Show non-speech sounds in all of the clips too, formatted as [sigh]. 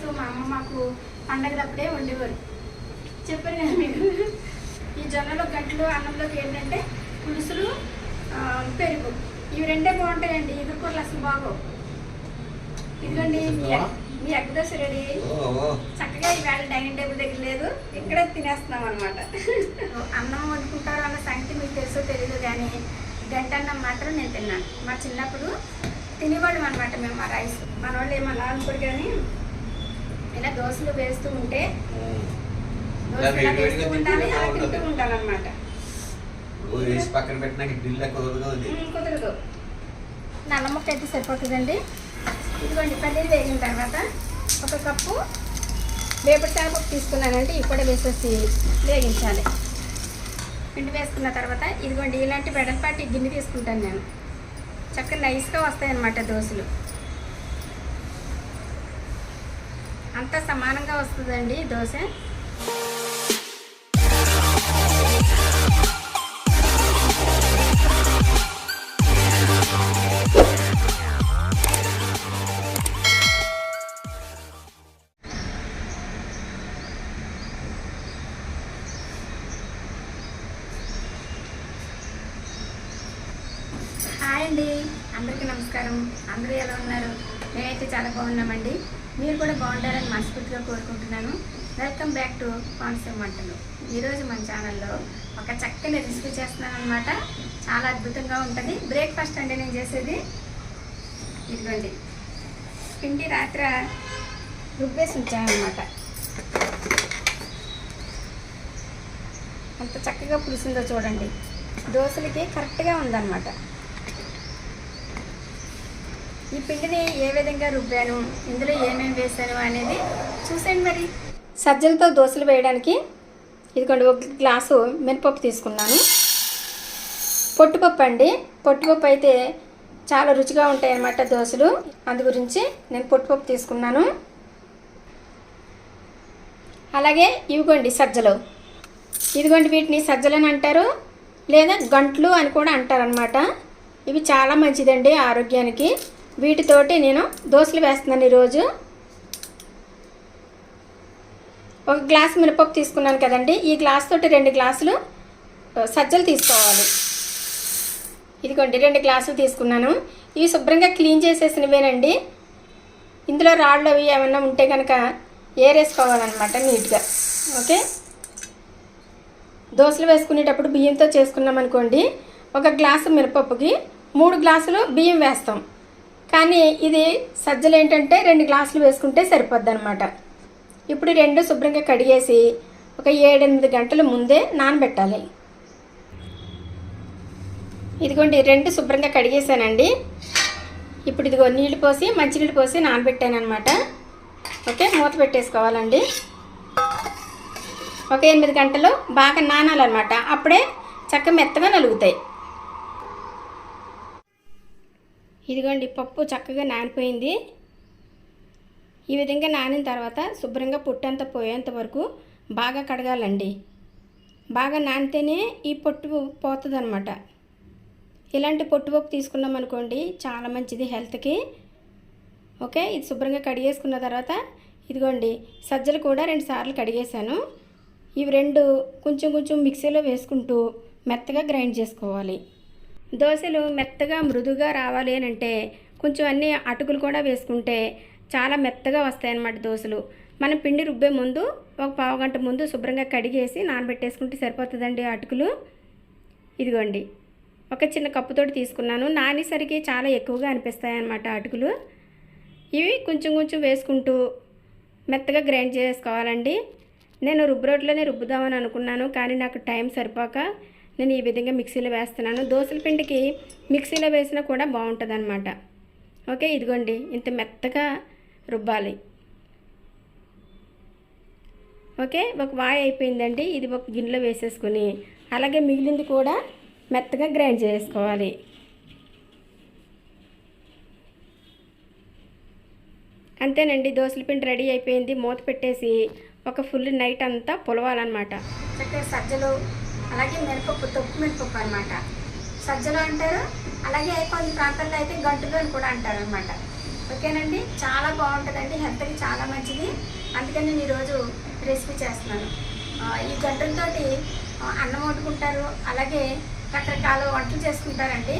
Rice మా అమ్మ మాకు పండగలప్పుడే వండేవారు. చెప్పారు కదా మీకు. ఈ జొన్నలో గంటలు అన్నంలోకి ఏంటంటే పులుసులు పెరుగు. ఇవి రెండే బాగుంటాయండి. ఇవి కూరలు అసలు బాగోవు. ఇదిగోండి మీ ఎగ్- మీ ఎగ్ దోశ రెడీ చక్కగా ఈవేళ డైనింగ్ టేబుల్ దగ్గర లేదు. ఇక్కడే తినేస్తున్నాం అనమాట అన్నం వండుకుంటారు అన్న సంగతి మీకు తెలుసో తెలీదు కానీ గంట అన్నం మాత్రం నేను తిన్నాను. మా చిన్నప్పుడు తినేవాళ్ళం అనమాట మేము ఆ రైస్. మన వాళ్ళు ఏమన్నా అనుకోరు కానీ ఇలా దోశలు వేస్తూ ఉంటే దోశ ఇలా వేస్తూ ఉండాలి అలా తింటూ ఉండాలన్నమాట ఓ వేసి పక్కన పెట్టినాక ఢిల్లీ కుదరదు అయితే సరిపోతుందండి. ఇదిగోండి పల్లీలు వేగిన తర్వాత ఒక కప్పు వేపటి శనగపప్పు తీసుకున్నానంటే ఇప్పుడే వేసేసి వేగించాలి. పిండి వేసుకున్న తర్వాత ఇదిగోండి ఇలాంటి వెడల్పాటి గిన్నె తీసుకుంటాను నేను. చక్కగా నైస్గా వస్తాయి అన్నమాట దోశలు. అంతా సమానంగా వస్తుందండి దోశ. హాయ్ అండి అందరికీ నమస్కారం. అందరూ ఎలా ఉన్నారు? నేనైతే చాలా బాగున్నామండి. మీరు కూడా బాగుంటారని మనస్ఫూర్తిగా కోరుకుంటున్నాను. వెల్కమ్ బ్యాక్ టు కాన్సెప్ట్ వంటలు. ఈరోజు మన ఛానల్లో ఒక చక్కని రెసిపీ చేస్తున్నాను అనమాట చాలా అద్భుతంగా ఉంటుంది. బ్రేక్ఫాస్ట్ అండి నేను చేసేది ఇదిగోండి. పిండి రాత్ర రుబ్బేసి ఉంచానమాట అంత చక్కగా పులిసిందో చూడండి. దోశలకి కరెక్ట్గా ఉందన్నమాట. ఈ పిండిని ఏ విధంగా రుబ్బాను ఇందులో ఏమేమి వేసాను అనేది చూసేయండి మరి. సజ్జలతో దోశలు వేయడానికి ఇదిగోండి ఒక గ్లాసు మినపప్పు తీసుకున్నాను. పొట్టుపప్పు అండి. పొట్టుపప్పు అయితే చాలా రుచిగా ఉంటాయి అన్నమాట దోశలు. అందు గురించి నేను పొట్టుపప్పు తీసుకున్నాను. అలాగే ఇవిగోండి సజ్జలు. ఇదిగోండి వీటిని సజ్జలని అంటారు లేదా గంట్లు అని కూడా అంటారనమాట ఇవి చాలా మంచిదండి ఆరోగ్యానికి. వీటితోటి నేను దోశలు వేస్తున్నాను ఈరోజు. ఒక గ్లాస్ మినపప్పు తీసుకున్నాను కదండి. ఈ గ్లాస్ తోటి రెండు గ్లాసులు సజ్జలు తీసుకోవాలి. ఇదిగోండి రెండు గ్లాసులు తీసుకున్నాను. ఇవి శుభ్రంగా క్లీన్ చేసేసినవేనండి. ఇందులో రాళ్ళు అవి ఏమన్నా ఉంటే కనుక ఏరేసుకోవాలన్నమాట నీట్గా. ఓకే? దోశలు వేసుకునేటప్పుడు బియ్యంతో చేసుకున్నాం అనుకోండి ఒక గ్లాసు మిరపప్పుకి మూడు గ్లాసులు బియ్యం వేస్తాం. కానీ ఇది సజ్జలు ఏంటంటే రెండు గ్లాసులు వేసుకుంటే సరిపోద్ది అనమాట ఇప్పుడు రెండు శుభ్రంగా కడిగేసి ఒక ఏడెనిమిది గంటల ముందే నానబెట్టాలి. ఇదిగోండి రెండు శుభ్రంగా కడిగేసానండి. ఇప్పుడు ఇదిగో నీళ్ళు పోసి మంచినీళ్ళు పోసి నానబెట్టాను అనమాట ఓకే మూత పెట్టేసుకోవాలండి. ఒక ఎనిమిది గంటలు బాగా నానాలన్నమాట. అప్పుడే చక్క మెత్తగా నలుగుతాయి. ఇదిగోండి పప్పు చక్కగా నానిపోయింది. ఈ విధంగా నానిన తర్వాత శుభ్రంగా పొట్టంతా పోయేంత వరకు బాగా కడగాలండి. బాగా నానితేనే ఈ పొట్టు పోతుందన్నమాట. ఇలాంటి పొట్టుపప్పు తీసుకున్నాం అనుకోండి చాలా మంచిది హెల్త్కి. ఓకే ఇది శుభ్రంగా కడిగేసుకున్న తర్వాత ఇదిగోండి సజ్జలు కూడా రెండు సార్లు కడిగేశాను. ఇవి రెండు కొంచెం కొంచెం మిక్సీలో వేసుకుంటూ మెత్తగా గ్రైండ్ చేసుకోవాలి. దోశలు మెత్తగా మృదుగా రావాలి అని అంటే కొంచెం అన్ని అటుకులు కూడా వేసుకుంటే చాలా మెత్తగా వస్తాయి అన్నమాట దోశలు. మనం పిండి రుబ్బే ముందు ఒక పావు గంట ముందు శుభ్రంగా కడిగేసి నానబెట్టేసుకుంటే సరిపోతుందండి ఆ అటుకులు. ఇదిగోండి. ఒక చిన్న కప్పుతోటి తీసుకున్నాను. నానేసరికి చాలా ఎక్కువగా అనిపిస్తాయి అన్నమాట అటుకులు. ఇవి కొంచెం కొంచెం వేసుకుంటూ మెత్తగా గ్రైండ్ చేసుకోవాలండి. నేను రుబ్బు రోట్లోనే రుబ్బుదామని అనుకున్నాను కానీ నాకు టైం సరిపోక నేను ఈ విధంగా మిక్సీలో వేస్తున్నాను. దోశల పిండికి మిక్సీలో వేసినా కూడా బాగుంటుంది అనమాట ఓకే ఇదిగోండి ఇంత మెత్తగా రుబ్బాలి. ఓకే ఒక వాయి అయిపోయిందండి. ఇది ఒక గిన్నెలో వేసేసుకుని అలాగే మిగిలింది కూడా మెత్తగా గ్రైండ్ చేసుకోవాలి. అంతేనండి దోశల పిండి రెడీ అయిపోయింది. మూత పెట్టేసి ఒక ఫుల్ నైట్ అంతా పొలవాలన్నమాట. చక్కగా సజ్జలు అలాగే మిరపప్పు తొక్కు మినపప్పు అనమాట సజ్జలు అంటారు అలాగే కొన్ని ప్రాంతాల్లో అయితే గంటులు అని కూడా అంటారు అనమాట ఓకేనండి? చాలా బాగుంటుందండి హెల్త్కి చాలా మంచిది. అందుకని నేను ఈరోజు రెసిపీ చేస్తున్నాను. ఈ గంటలతోటి అన్నం వండుకుంటారు అలాగే రకరకాల వంటలు చేసుకుంటారండి.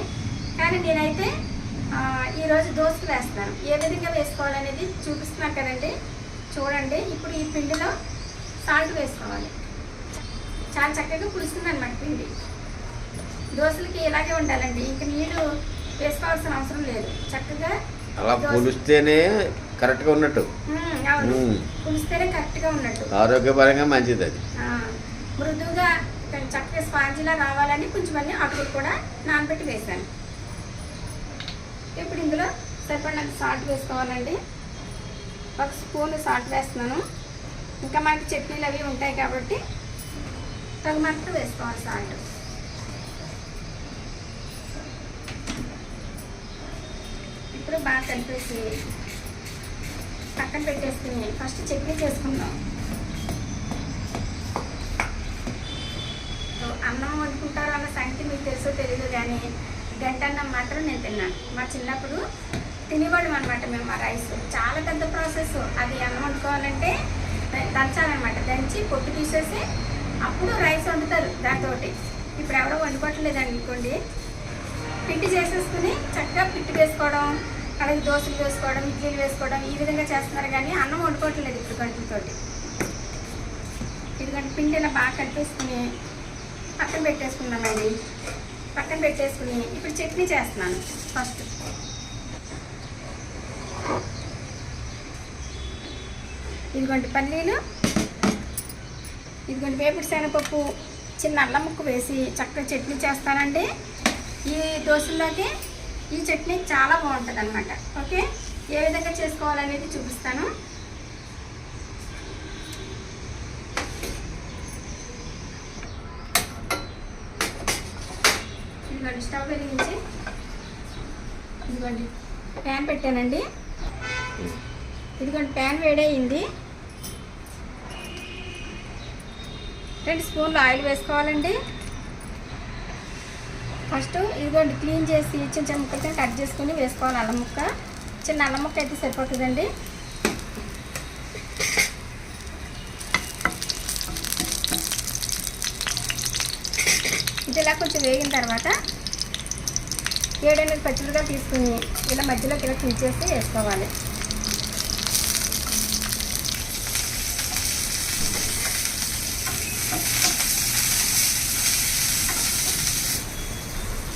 కానీ నేనైతే ఈరోజు దోశలు వేస్తున్నాను. ఏ విధంగా వేసుకోవాలనేది చూపిస్తున్నాను కదండి? చూడండి. ఇప్పుడు ఈ పిండిలో సాల్ట్ వేసుకోవాలి. చాలా చక్కగా పులుస్తుంది అనమాట పిండి. దోశలకి ఇలాగే ఉండాలండి. ఇంక నీళ్ళు వేసుకోవాల్సిన అవసరం లేదు. చక్కగా అలా పులిస్తేనే కరెక్ట్గా ఉన్నట్టు. ఉమ్, అవును. ఉమ్. పులిస్తేనే కరెక్ట్గా ఉన్నట్టు. ఆరోగ్యపరంగా మంచిది అది. మృదువుగా చక్కగా స్పాంజిలా రావాలని కొంచెం అన్ని అటుకులు కూడా నానబెట్టి వేసాను ఇప్పుడు ఇందులో సరిపడినంత సాల్ట్ వేసుకోవాలండి. ఒక స్పూన్ సాల్ట్ వేస్తున్నాను. ఇంకా మనకి చట్నీలు అవి ఉంటాయి కాబట్టి తగినంత వేసుకోవాలి సాల్ట్ ఇప్పుడు బాగా కలిపేసి పక్కన పెట్టేసుకుని ఫస్ట్ చట్నీ చేసుకుందాం సో అన్నం వండుకుంటారు అన్న సంగతి మీకు తెలుసో తెలియదు కానీ గంట అన్నం మాత్రం నేను తిన్నాను మా చిన్నప్పుడు తినేవాళ్ళం అనమాట మేము ఆ రైస్ చాలా పెద్ద ప్రాసెస్ అది అన్నం వండుకోవాలంటే దంచాలన్నమాట దంచి పొట్టు తీసేసి అప్పుడు రైస్ వండుతారు దాంతోటి ఇప్పుడు ఎవరో వండుకోవట్లేదు అనుకోండి. పిండి చేసేసుకుని చక్కగా పిట్టు వేసుకోవడం అలాగే దోశలు వేసుకోవడం ఇడ్లీలు వేసుకోవడం ఈ విధంగా చేస్తున్నారు కానీ అన్నం వండుకోవట్లేదు ఇప్పుడు గంటలతోటి ఇదిగంటే పిండి ఇలా బాగా కలిపేసుకుని పక్కన పెట్టేసుకున్నామండి పక్కన పెట్టేసుకుని ఇప్పుడు చట్నీ చేస్తున్నాను ఫస్ట్. ఇదిగోండి పల్లీలు ఇదిగోండి వేపుడు శనగపప్పు చిన్న అల్లం ముక్క వేసి చక్కగా చట్నీ చేస్తానండి. ఈ దోశల్లోకి ఈ చట్నీ చాలా బాగుంటుంది అనమాట ఓకే? ఏ విధంగా చేసుకోవాలనేది చూపిస్తాను. ఇదిగోండి స్టవ్ వెలిగించి ఇదిగోండి ప్యాన్ పెట్టానండి. ఇదిగోండి ప్యాన్ వేడయింది. రెండు స్పూన్లు ఆయిల్ వేసుకోవాలండి. ఫస్ట్ ఇదిగోండి క్లీన్ చేసి చిన్న చిన్న ముక్కలతో కట్ చేసుకుని వేసుకోవాలి అల్లం ముక్క. చిన్న అల్లం ముక్క అయితే సరిపోతుందండి. ఇది ఇలా కొంచెం వేగిన తర్వాత ఏడెనిమిది పచ్చిమిరగా తీసుకుని ఇలా మధ్యలోకి ఇలా తీసేసి వేసుకోవాలి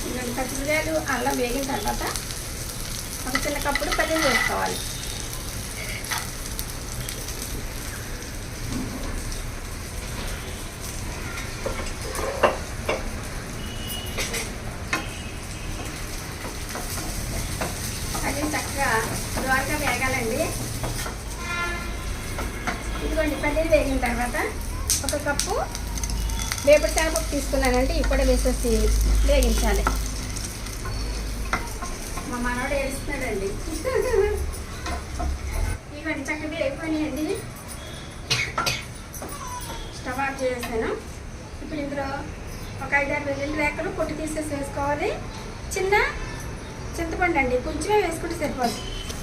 ఇలాంటి పచ్చిమిరకాయలు అల్లం వేగిన తర్వాత ఒక చిన్న కప్పుడు పల్లీలు వేసుకోవాలి. అది చక్కగా దోరగా వేగాలండి. ఇదిగోండి పల్లీలు వేగిన తర్వాత ఒక కప్పు వేపటి శనగపప్పు తీసుకున్నానంటే ఇప్పుడు వేసేసి వేగించాలి మా మనవాడు ఏడుస్తున్నాడండి ఇవన్నీ చక్కగా వేగిపోయినాయండి స్టవ్ ఆఫ్ చేసేసాను ఇప్పుడు ఇందులో ఒక ఐదారు వెల్లుల్లి రేఖలు పొట్టు తీసేసి వేసుకోవాలి. చిన్న చింతపండు అండి కొంచెమే వేసుకుంటే సరిపోదు.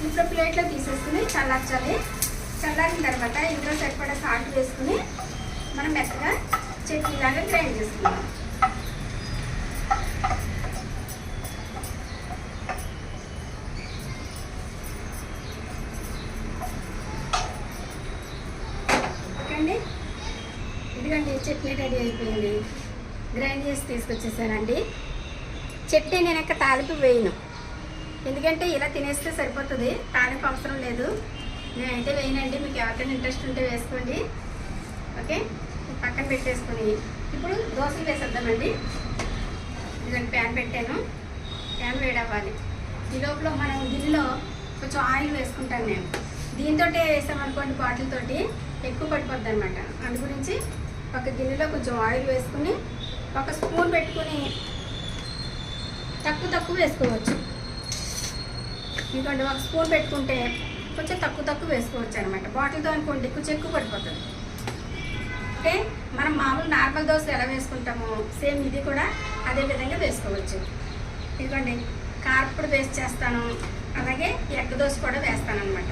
ఇప్పుడు ప్లేట్లో తీసేసుకుని చల్లార్చాలి. చల్లారిన తర్వాత ఇందులో సరిపడా సాల్ట్ వేసుకుని మనం మెత్తగా చట్నీ లాగా గ్రైండ్ చేసుకుందాం. ఇదిగండి అండి. చట్నీ రెడీ అయిపోయింది. గ్రైండ్ తీసుకొచ్చేసానండి. చట్నీ నేను ఇంకా తాలింపు వేయను. ఎందుకంటే ఇలా తినేస్తే సరిపోతుంది. తాలింపు అవసరం లేదు. నేనైతే వేయనండి. మీకు ఎవరికైనా ఇంట్రెస్ట్ ఉంటే వేసుకోండి. ఓకే? పక్కన పెట్టేసుకొని. ఇప్పుడు దోశలు వేసేద్దామండి. ఇదిగోండి ప్యాన్ పెట్టాను. ప్యాన్ వేడవ్వాలి. ఈ లోపల మనం గిన్నెలో కొంచెం ఆయిల్ వేసుకుంటాను నేను దీంతో వేసామనుకోండి బాటిల్ తోటి ఎక్కువ పడిపోద్ది అనమాట అందు గురించి ఒక గిన్నెలో కొంచెం ఆయిల్ వేసుకుని ఒక స్పూన్ పెట్టుకుని తక్కువ తక్కువ వేసుకోవచ్చు. ఎందుకంటే ఒక స్పూన్ పెట్టుకుంటే కొంచెం తక్కువ తక్కువ వేసుకోవచ్చు అనమాట బాటిల్తో అనుకోండి కొంచెం ఎక్కువ పడిపోతుంది. అంటే మనం మామూలు నార్మల్ దోశ ఎలా వేసుకుంటామో సేమ్ ఇది కూడా అదే విధంగా వేసుకోవచ్చు. ఇదిగోండి కారపొడి వేస్ట్ చేస్తాను. అలాగే ఎగ్ దోశ కూడా వేస్తాను అనమాట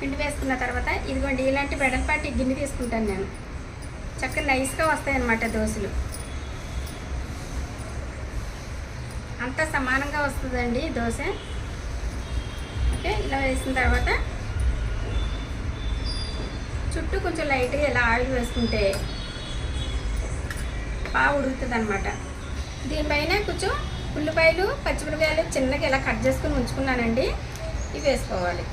పిండి వేసుకున్న తర్వాత ఇదిగోండి ఇలాంటి వెడల్పాటి గిన్నె తీసుకుంటాను నేను. చక్కగా నైస్గా వస్తాయి అన్నమాట దోశలు. అంతా సమానంగా వస్తుందండి దోశ. ఓకే ఇలా వేసిన తర్వాత చుట్టూ కొంచెం లైట్గా ఇలా ఆయిల్ వేసుకుంటే బాగా ఉడుకుతుంది అనమాట దీనిపైన కొంచెం ఉల్లిపాయలు పచ్చిమిరపకాయలు చిన్నగా ఇలా కట్ చేసుకుని ఉంచుకున్నానండి. ఇవి వేసుకోవాలి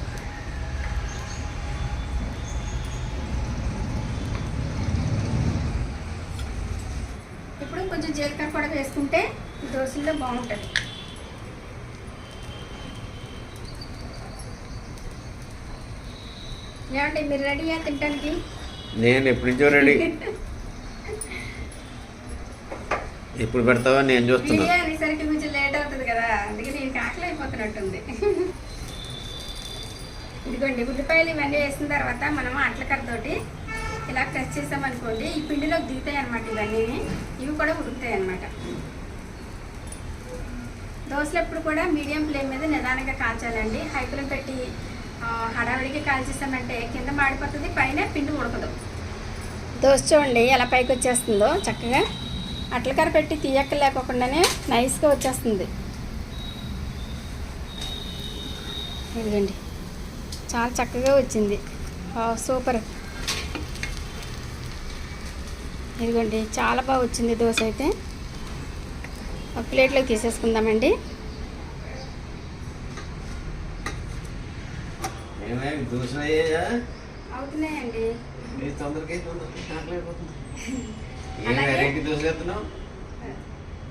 ఇప్పుడు కొంచెం జీలకర్ర కూడా వేసుకుంటే దోశల్లో బాగుంటుంది. ఏమండి మీరు రెడీయా తినడానికి నేను ఎప్పటి నుంచో రెడీ [laughs] ఎప్పుడు పెడతావా నేను చూస్తున్నా. అనేసరికి కొంచెం లేట్ అవుతుంది కదా అందుకే నేను కాకలు అయిపోతున్నట్టుంది. [laughs] ఇదిగోండి ఉల్లిపాయలు ఇవన్నీ వేసిన తర్వాత మనం అట్లకరతోటి ఇలా టచ్ చేసామనుకోండి ఈ పిండిలోకి దిగుతాయి అనమాట ఇవన్నీ. ఇవి కూడా ఉడుకుతాయి అనమాట దోశలు ఎప్పుడు కూడా మీడియం ఫ్లేమ్ మీద నిదానంగా కాల్చాలండి. హైకులో పెట్టి హడావిడికి కాల్చేసామంటే కింద మాడిపోతుంది పైన పిండి ఉడకదు. దోశ చూడండి ఎలా పైకి వచ్చేస్తుందో చక్కగా. అట్లకార పెట్టి తీయక్క లేకోకుండానే నైస్గా వచ్చేస్తుంది. ఇదిగండి. చాలా చక్కగా వచ్చింది. సూపర్. ఇదిగోండి చాలా బాగా వచ్చింది దోశ అయితే. ఒక ప్లేట్లోకి తీసేసుకుందామండి. అవుతున్నాయండి.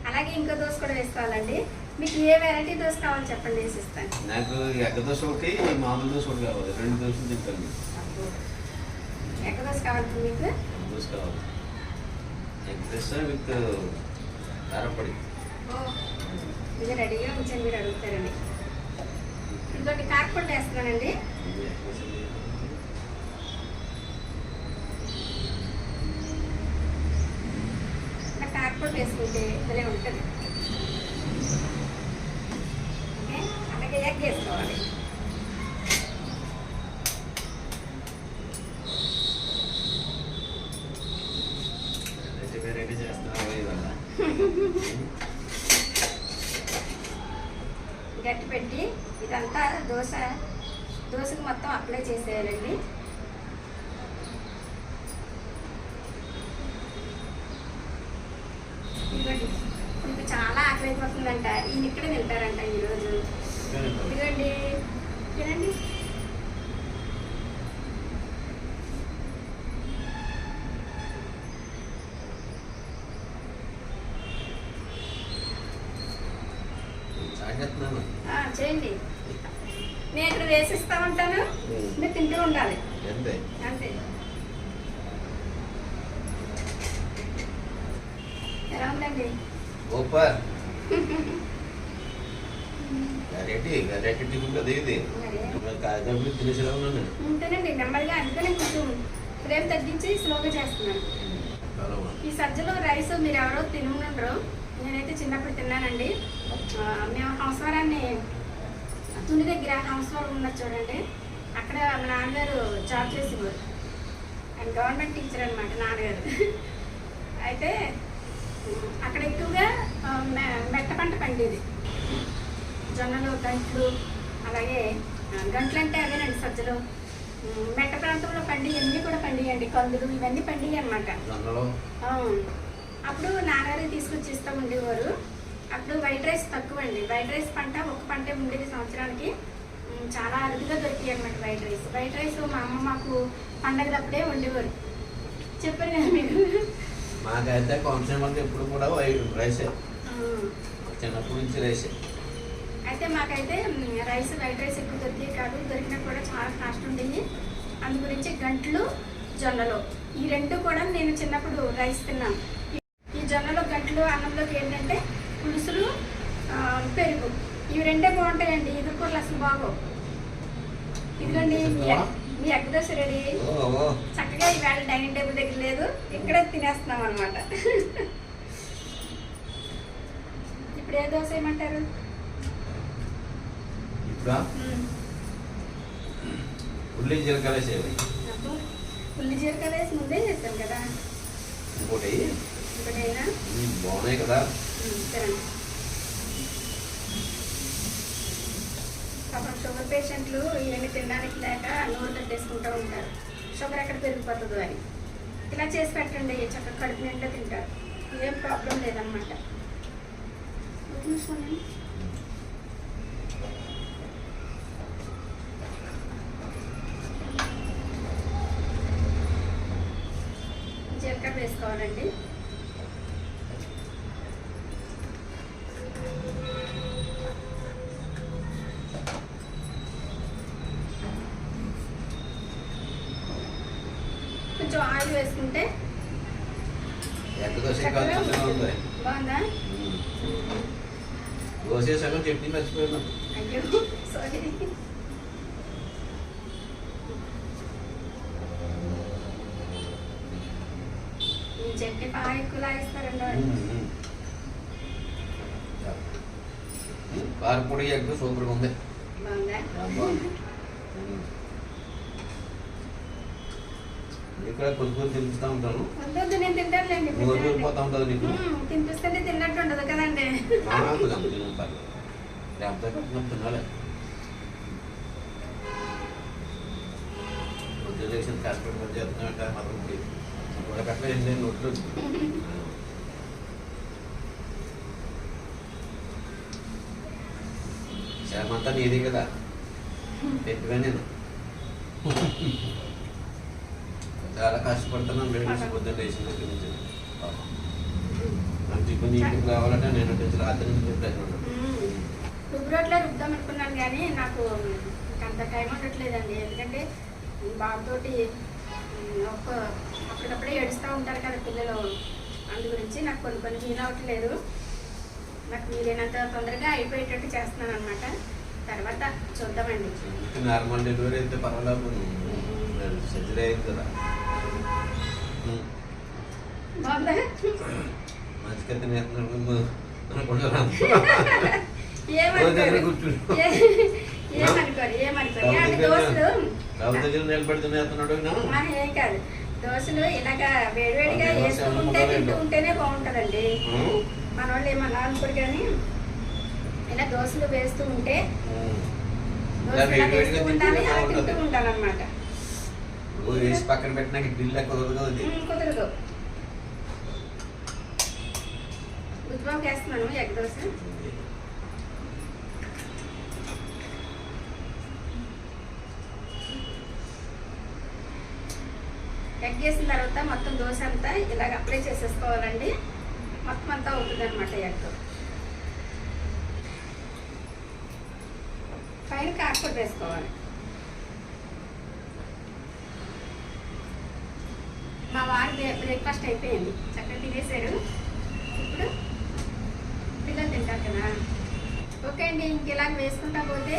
అలాగే? ఇంకో దోశ కూడా వేసుకోవాలండి. మీకు ఏ వెరైటీ దోశ కావాలో చెప్పండి వేసిస్తాను నాకు ఎగ్గ దోశ ఒకటి మామూలు దోశ ఒకటి కావాలి. రెండు దోశలు తింటాను. ఎక్క దోశ కావాలి మీకు? దోశ కావాలి. ఎగ్ దోశ విత్ కారపొడి ఇది రెడీగా ఉంచండి మీరు అడుగుతారని ఇంకోటి కారపొడి వేస్తున్నానండి ఇలా కారపొడి వేసుకుంటే భలే ఉంటుంది ఓకే అలాగే ఎగ్ వేసుకోవాలి వెరైటీ వెరైటీ చేస్తున్నావు ఇవాళ గట్టి పెట్టి ఇదంతా దోశ దోశకు మొత్తం అప్లై చేసేయాలండి. ఇదిగోండి. మీకు చాలా ఆకలి అయిపోతుందంట. ఈయన ఇక్కడే తింటారంట ఈరోజు. ఇదిగోండి. తినండి స్టార్ట్ చేస్తున్నాను ఆ, చేయండి నేను ఇక్కడ వేసిస్తా ఉంటాను మీరు తింటూ ఉండాలి ఎంతే అంతే టిఫిన్ [laughs] కదా ఇది. తినేసేలా ఉన్నాను ఉంటేనండి నెమ్మదిగా అందుకనే కొంచెం ఫ్లేమ్ తగ్గించి స్లోగా చేస్తున్నాను. ఈ సజ్జలో రైస్ మీరు ఎవరో తినుండరు. నేనైతే చిన్నప్పుడు తిన్నానండి. మేము సంవత్సరాన్ని తుని దగ్గర సంవత్సరం ఉన్నది చూడండి. అక్కడ మా నాన్నగారు జాబ్ చేసేవారు. ఆయన గవర్నమెంట్ టీచర్ అనమాట నాన్నగారు. [laughs] అయితే అక్కడ ఎక్కువగా మెట్ట పంట పండేది. జొన్నలు గంట్లు అలాగే గంట్లు అంటే అవేనండి సజ్జలు. మెట్ట ప్రాంతంలో పండి ఇవన్నీ కూడా పండియండి. కందులు ఇవన్నీ పండియి అనమాట అప్పుడు నాన్నగారు తీసుకొచ్చి ఇస్తూ ఉండేవారు. అప్పుడు వైట్ రైస్ తక్కువ అండి వైట్ రైస్ పంట ఒక పంటే ఉండేది సంవత్సరానికి. చాలా అరుదుగా దొరికాయి అనమాట వైట్ రైస్. వైట్ రైస్ మా అమ్మ మాకు పండగలప్పుడే వండేవారు చెప్పారు కదా మీకు? మాకైతే కొంచెం మంది ఎప్పుడు కూడా రైసే. చిన్నప్పటి నుంచి రైసే. అయితే మాకైతే రైస్ వైట్ రైస్ ఎక్కువ దొరికేది కాదు. దొరికినా కూడా చాలా కాస్ట్ ఉండేవి అందు గురించి గంటలు జొన్నలు. ఈ రెండు కూడా నేను చిన్నప్పుడు రైస్ తిన్నాను. ఈ జొన్నలు గంటలు అన్నంలోకి ఏంటంటే పులుసులు పెరుగు. ఇవి రెండే బాగుంటాయండి. ఇది కూడా అసలు బాగోవు. ఇదిగోండి? మీ ఎగ్ దోశ రెడీ చక్కగా ఈవేళ డైనింగ్ టేబుల్ దగ్గర లేదు. ఇక్కడే తినేస్తున్నాం అనమాట ఇప్పుడు ఏ దోశ ఏమంటారు? ఇప్పుడు? ఉల్లి జీలకర్ర వేసేవి ఉల్లి జీలకర్ర వేసి ముందే చేస్తాం కదా. ఇంకోటి. ఉమ్, బాగున్నాయి కదా. సరే పాపం షుగర్ పేషెంట్లు ఇవన్నీ తినడానికి లేక నోరు కట్టేసుకుంటూ ఉంటారు. షుగర్ ఎక్కడ పెరిగిపోతుందో అని. ఇలా చేసి పెట్టండి చక్కగా కడుపు నిండా తింటారు. ఏం ప్రాబ్లం లేదన్నమాట. చూసుకోండి. జీలకర్ర వేసుకోవాలండి. దోశ కాల్చుకుంటూనే ఉంది బాగుందా ఉమ్. దోశ వేసాక చట్నీ మర్చిపోయాను అయ్యో సారీ చట్నీ బాగా ఎక్కువ లాగిస్తారండి వాళ్ళు. ఉమ్, ఉమ్. ఉమ్, కారపొడి ఎగ్ సూపర్గా ఉంది బాగుందా ఇక్కడ కొద్ది కొద్ది తినిపిస్తూ ఉంటాను. నేను వదిలిపోతా ఉంటుంది నీకు. మ్మ్, తినిపిస్తుంటే తిన్నట్టు ఉండదు కదండి. లేకపోతే తినాలి. చేస్తున్నామంటే కట్ట ఎన్ని నోట్లు శ్రమంతా నీదే కదా. పెట్టుగా నేను. చాలా కష్టపడుతున్నాను లేడీస్ పొద్దున్న లేచిన దగ్గర నుంచి. నాకు టిఫిన్ ఇంటికి రావాలంటే నేను వచ్చి రాత్రి నుంచి ప్రయత్నం మ్మ్. రుబ్బు రోట్లో రుద్దాం అనుకున్నాను కానీ నాకు అంత టైం ఉండట్లేదండి. ఎందుకంటే బాబుతోటి ఒక్క అప్పటికప్పుడే ఏడుస్తూ ఉంటారు కదా పిల్లలు. అందు గురించి నాకు కొన్ని కొన్ని వీలు అవ్వట్లేదు నాకు వీలైనంత తొందరగా అయిపోయేటట్టు చేస్తున్నాను అనమాట తర్వాత చూద్దామండి. నార్మల్ డెలివరీ అయితే పర్వాలేదు. సర్జరీ అయింది కదా బాగుందా మంచిగా తినేస్తున్నాడు అనుకుంటున్నాను ఏమనుకోరు కూర్చుని ఏ- ఏమనుకోరు ఏమనుకోరు అంటే దోశలు రావు దగ్గర నిలబడి తినేస్తున్నాడు ఆ, ఏం కాదు దోశలు ఇలాగా వేడివేడిగా వేసుకుంటే తింటూ. ఉంటేనే బాగుంటుందండి మన వాళ్ళు ఏమన్నా అనుకోరు కానీ ఇలా దోశలు వేస్తూ ఉంటే వేసి పక్కన పెట్టినా బిల్లు కుదరదు కుదరదు గుజ్జుబాబుకి వేస్తున్నాను ఎగ్ దోశ. ఎగ్ వేసిన తర్వాత మొత్తం దోశ అంతా ఇలాగ అప్లై చేసేసుకోవాలండి. మొత్తం అంతా అవుతుంది అనమాట ఎగ్ పైన కాకపోతే వేసుకోవాలి. మా వారి బ్రేక్ఫాస్ట్ అయిపోయింది. చక్కగా తినేశారు ఇప్పుడు కదా. ఓకే అండి ఇంక ఇలాగ వేసుకుంటా పోతే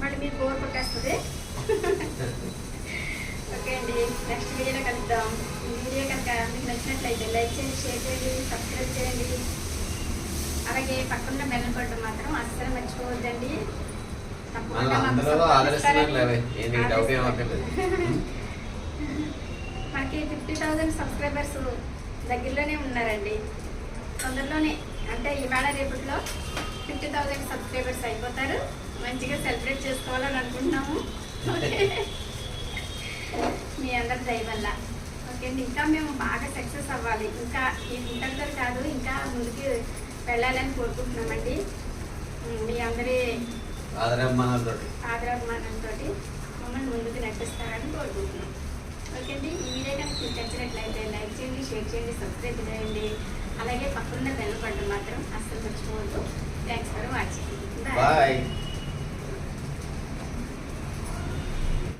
మళ్ళీ మీరు బోర్ కొట్టేస్తుంది. [laughs] ఓకే అండి నెక్స్ట్ వీడియోలో కలుద్దాం. ఈ వీడియో కనుక మీకు నచ్చినట్లయితే లైక్ చేయండి షేర్ చేయండి సబ్స్క్రైబ్ చేయండి. అలాగే పక్కన బెల్ కొట్టడం మాత్రం అస్సలు మర్చిపోవద్దండి. [laughs] మనకి ఫిఫ్టీ థౌజండ్ సబ్స్క్రైబర్స్ దగ్గరలోనే ఉన్నారండి. తొందరలోనే అంటే ఇవాళ రేపట్లో ఫిఫ్టీ థౌజండ్ సబ్స్క్రైబర్స్ అయిపోతారు. మంచిగా సెలబ్రేట్ చేసుకోవాలని అనుకుంటున్నాము. మీ అందరి దయ వల్ల. ఓకే అండి ఇంకా మేము బాగా సక్సెస్ అవ్వాలి. ఇంకా ఈ ఇంటర్తో కాదు ఇంకా ముందుకు వెళ్ళాలని కోరుకుంటున్నామండి. మీ అందరి ఆదరాభిమానంతో మమ్మల్ని ముందుకు నడిపిస్తారని కోరుకుంటున్నాం. ఓకే అండి ఈ వీడియో కనుక మీకు నచ్చినట్లయితే లైక్ చేయండి షేర్ చేయండి సబ్స్క్రైబ్ చేయండి. అలాగే పక్కన బెల్ బటన్ మాత్రం అస్సలు మర్చిపోవద్దు. Thanks for watching bye